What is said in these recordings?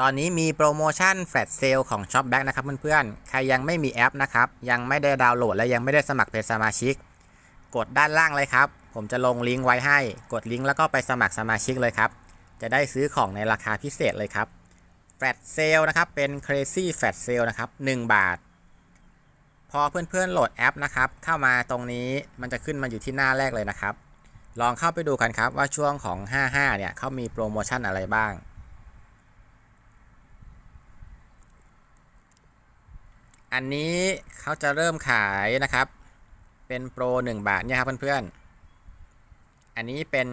ตอนนี้มีโปรโมชั่นแฟลชเซลของ s h o p b a c k นะครับเพื่อนๆ ใครยังไม่มีแอปนะครับ ยังไม่ได้ดาวน์โหลดและยังไม่ได้สมัครเป็นสมาชิก กดด้านล่างเลยครับ ผมจะลงลิงก์ไว้ให้ กดลิงก์แล้วก็ไปสมัครสมาชิกเลยครับ จะได้ซื้อของในราคาพิเศษเลยครับ แฟลชเซลนะครับ เป็น Crazy Flash Sale นะครับ 1 บาท พอเพื่อนๆ โหลดแอปนะครับ เข้ามาตรงนี้มันจะขึ้นมาอยู่ที่หน้าแรกเลยนะครับ ลองเข้าไปดูกันครับว่าช่วงของ 55 เนี่ยเขามีโปรโมชั่นอะไรบ้าง อันนี้เขาจะเริ่มขายนะครับ เป็นโปร 1 บาทเนี่ยครับเพื่อนๆ อันนี้เป็น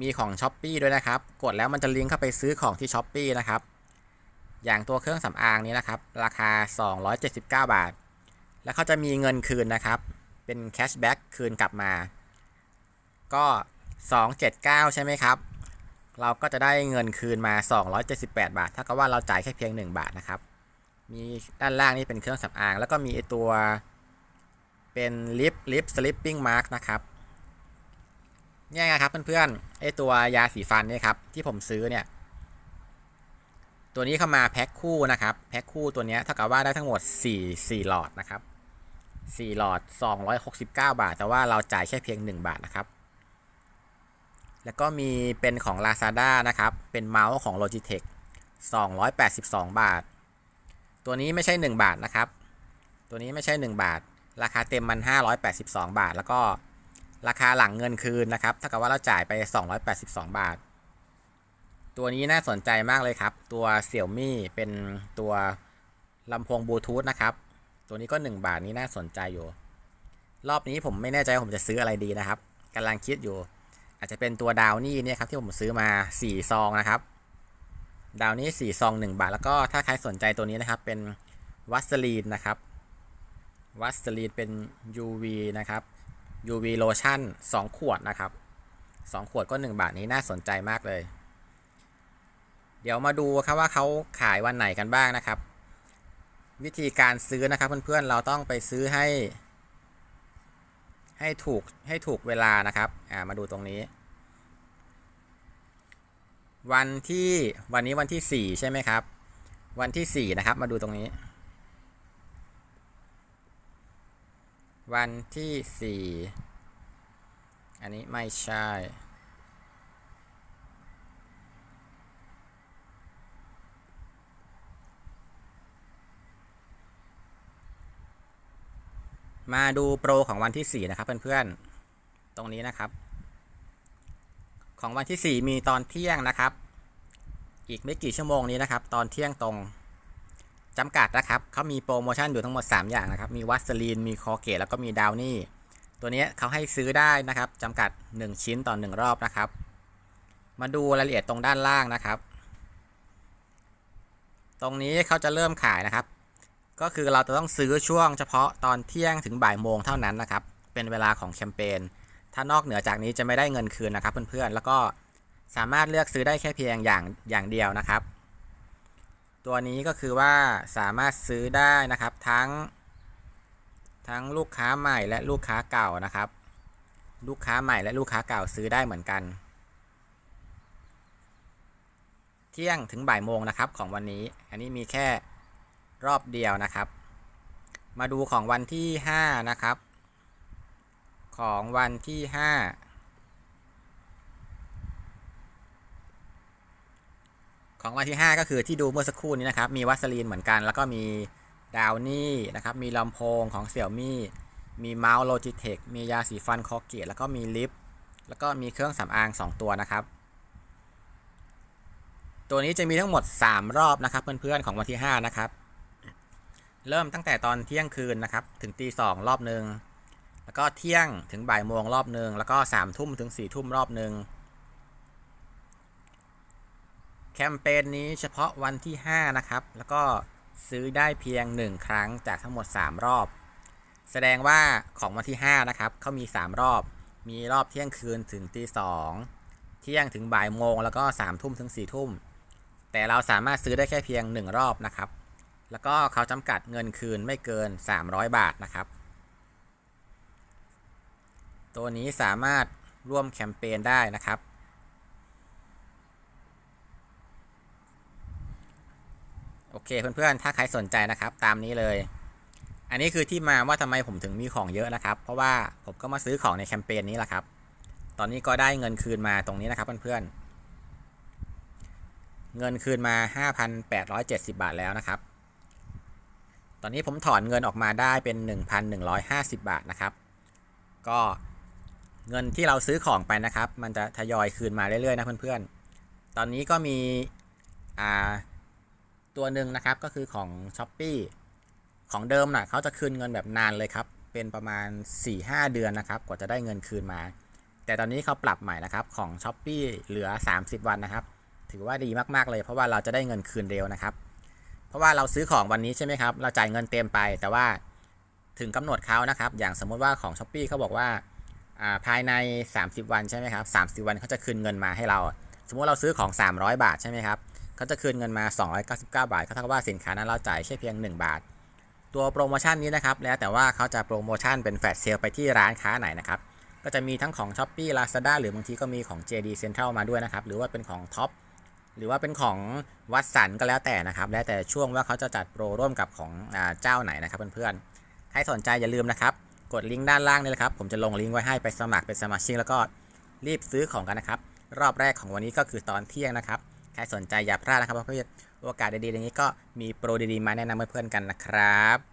มีของ s h อ p e e ด้วยนะครับ กดแล้วมันจะลิงก์เข้าไปซื้อของที่ s h อ p e e นะครับ อย่างตัวเครื่องสำอางนี้นะครับ ราคา 279 บาท แล้วเขาจะมีเงินคืนนะครับ เป็นแคชแบ็กคืนกลับมา ก็ 279 ใช่ไหมครับ เราก็จะได้เงินคืนมา 278 บาท ถ้ากับว่าเราจ่ายแค่เพียง 1 บาทนะครับ มีด้านล่างนี่เป็นเครื่องสำอาง แล้วก็มีไอตัวเป็นลิปลิปสลิปปิ้งมาร์กนะครับเนี่ยไงครับเพื่อนๆไอตัวยาสีฟันนี่ครับที่ผมซื้อเนี่ย ตัวนี้เข้ามาแพ็คคู่นะครับแพ็คคู่ตัวนี้เท่ากับว่าได้ทั้งหมด 4 4 หลอดนะครับ 4 หลอด 269 บาท แต่ว่าเราจ่ายแค่เพียง 1 บาทนะครับ แล้วก็มีเป็นของ Lazada นะครับ เป็นเมาส์ของ Logitech 282 บาท ตัวนี้ไม่ใช่ 1 บาทนะครับ ตัวนี้ไม่ใช่ 1 บาท ราคาเต็มมัน 582 บาท แล้วก็ราคาหลังเงินคืนนะครับเท่ากับว่าเราจ่ายไป 282 บาท ตัวนี้น่าสนใจมากเลยครับ ตัวเสี่ยวมี่เป็นตัวลำโพงบลูทูธนะครับ ตัวนี้ก็ 1 บาทนี้น่าสนใจอยู่ รอบนี้ผมไม่แน่ใจว่าผมจะซื้ออะไรดีนะครับกำลังคิดอยู่ อาจจะเป็นตัวดาวนี่เนี่ยครับที่ผมซื้อมา 4 ซองนะครับ ดาวนี้4ซอง1 บาท แล้วก็ถ้าใครสนใจตัวนี้นะครับ เป็นวัสลีนนะครับ วัสลีนเป็น UV นะครับ UV lotion 2ขวดนะครับ 2 ขวดก็ 1 บาทนี้น่าสนใจมากเลย เดี๋ยวมาดูครับว่าเขาขายวันไหนกันบ้างนะครับ วิธีการซื้อนะครับเพื่อนๆเราต้องไปซื้อให้ ให้ถูกให้ถูกเวลานะครับ อ่ามาดูตรงนี้ วันที่วันนี้วันที่ 4 ใช่ไหมครับ วันที่ 4 นะครับ มาดูตรงนี้ วันที่ 4 อันนี้ไม่ใช่ มาดูโปรของวันที่ 4 นะครับเพื่อนๆ ตรงนี้นะครับ ของวันที่ 4 มีตอนเที่ยงนะครับ อีกไม่กี่ชั่วโมงนี้นะครับ ตอนเที่ยงตรงจำกัดนะครับเขามีโปรโมชั่นอยู่ทั้งหมด 3 อย่างนะครับ มีวัสลีน มีคอเกตแล้วก็มีดาวนี่ ตัวนี้เขาให้ซื้อได้นะครับจำกัด 1 ชิ้นต่อ 1 รอบนะครับ มาดูรายละเอียดตรงด้านล่างนะครับ ตรงนี้เขาจะเริ่มขายนะครับ ก็คือเราจะต้องซื้อช่วงเฉพาะตอนเที่ยงถึงบ่ายโมงเท่านั้นนะครับ เป็นเวลาของแคมเปญ ถ้านอกเหนือจากนี้จะไม่ได้เงินคืนนะครับเพื่อนๆ แล้วก็สามารถเลือกซื้อได้แค่เพียงอย่างอย่างเดียวนะครับ ตัวนี้ก็คือว่าสามารถซื้อได้นะครับทั้ง ทั้งลูกค้าใหม่และลูกค้าเก่านะครับ ลูกค้าใหม่และลูกค้าเก่าซื้อได้เหมือนกัน เที่ยงถึงบ่ายโมงนะครับของวันนี้ อันนี้มีแค่รอบเดียวนะครับ มาดูของวันที่ 5 นะครับ ของวันที่ 5 ของวันที่ 5 ก็คือที่ดูเมื่อสักครู่นี้นะครับ มีวัสลีนเหมือนกัน แล้วก็มีดาวนี่นะครับ มีลำโพงของเสี่ยวมี่มีเมาส์โลจิเทคมียาสีฟันคอเกตแล้วก็มีลิป แล้วก็มีเครื่องสำอาง 2 ตัวนะครับ ตัวนี้จะมีทั้งหมด 3 รอบนะครับ เพื่อนๆของวันที่ 5 นะครับ เริ่มตั้งแต่ตอนเที่ยงคืนนะครับ ถึงตีสองรอบหนึ่ง แล้วก็เที่ยงถึงบ่ายโมงรอบหนึ่งแล้วก็สามทุ่มถึงสี่ทุ่มรอบหนึ่งแคมเปญนี้เฉพาะวันที่ 5 นะครับ แล้วก็ซื้อได้เพียง 1 ครั้งจากทั้งหมด 3 รอบ แสดงว่าของวันที่ 5 นะครับเขามี 3 รอบ มีรอบเที่ยงคืนถึงตีสองเที่ยงถึงบ่ายโมงแล้วก็3ามทุ่มถึง4ี่ทุ่ม แต่เราสามารถซื้อได้แค่เพียง 1 รอบนะครับ แล้วก็เขาจำกัดเงินคืนไม่เกิน 300 บาทนะครับ ตัวนี้สามารถร่วมแคมเปญได้นะครับ โอเคเพื่อนๆ ถ้าใครสนใจนะครับตามนี้เลย อันนี้คือที่มาว่าทำไมผมถึงมีของเยอะนะครับ เพราะว่าผมก็มาซื้อของในแคมเปญนี้แหละครับ ตอนนี้ก็ได้เงินคืนมาตรงนี้นะครับเพื่อนๆเงินคืนมา 5,870 บาทแล้วนะครับ ตอนนี้ผมถอนเงินออกมาได้เป็น 1,150 บาทนะครับ ก็ เงินที่เราซื้อของไปนะครับ มันจะทยอยคืนมาเรื่อยๆนะเพื่อนๆ ตอนนี้ก็มีอ่าตัวหนึ่งนะครับก็คือของ s h อ p e e ของเดิมน่ะเขาจะคืนเงินแบบนานเลยครับ เป็นประมาณ 4-5 เดือนนะครับ กว่าจะได้เงินคืนมา แต่ตอนนี้เขาปรับใหม่นะครับของ s h อ p e e เหลือ 30 วันนะครับ ถือว่าดีมากๆเลยเพราะว่าเราจะได้เงินคืนเร็วนะครับ เพราะว่าเราซื้อของวันนี้ใช่ไหมครับ เราจ่ายเงินเต็มไป แต่ว่าถึงกำหนดเขานะครับ อย่างสมมุติว่าของ s h อ p e e เขาบอกว่า ภายใน 30 วันใช่ไหมครับ30 วันเขาจะคืนเงินมาให้เรา สมมติเราซื้อของ 300 บาทใช่ไหมครับเขาจะคืนเงินมา 299 บาทก็เท่ากับว่าสินค้านั้นเราจ่ายแค่เพียง 1 บาท ตัวโปรโมชั่นนี้นะครับแล้วแต่ว่าเขาจะโปรโมชั่นเป็นแฟลชเซลไปที่ร้านค้าไหนนะครับก็จะมีทั้งของ s h อ p e e Lazada หรือบางทีก็มีของ JD Central มาด้วยนะครับหรือว่าเป็นของ Top หรือว่าเป็นของวัดสันก็แล้วแต่นะครับ แล้วแต่ช่วงว่าเขาจะจัดโปรร่วมกับของอเจ้าไหนนะครับเพื่อนๆใครสนใจอย่าลืมนะครับ กดลิงก์ด้านล่างนี่แหละครับ ผมจะลงลิงก์ไว้ให้ไปสมัครเป็นสมาชิกแล้วก็รีบซื้อของกันนะครับ รอบแรกของวันนี้ก็คือตอนเที่ยงนะครับ ใครสนใจอย่าพลาดนะครับ เพราะว่าโอกาสดีๆอย่างนี้ก็มีโปรดีๆมาแนะนำเพื่อนๆกันนะครับ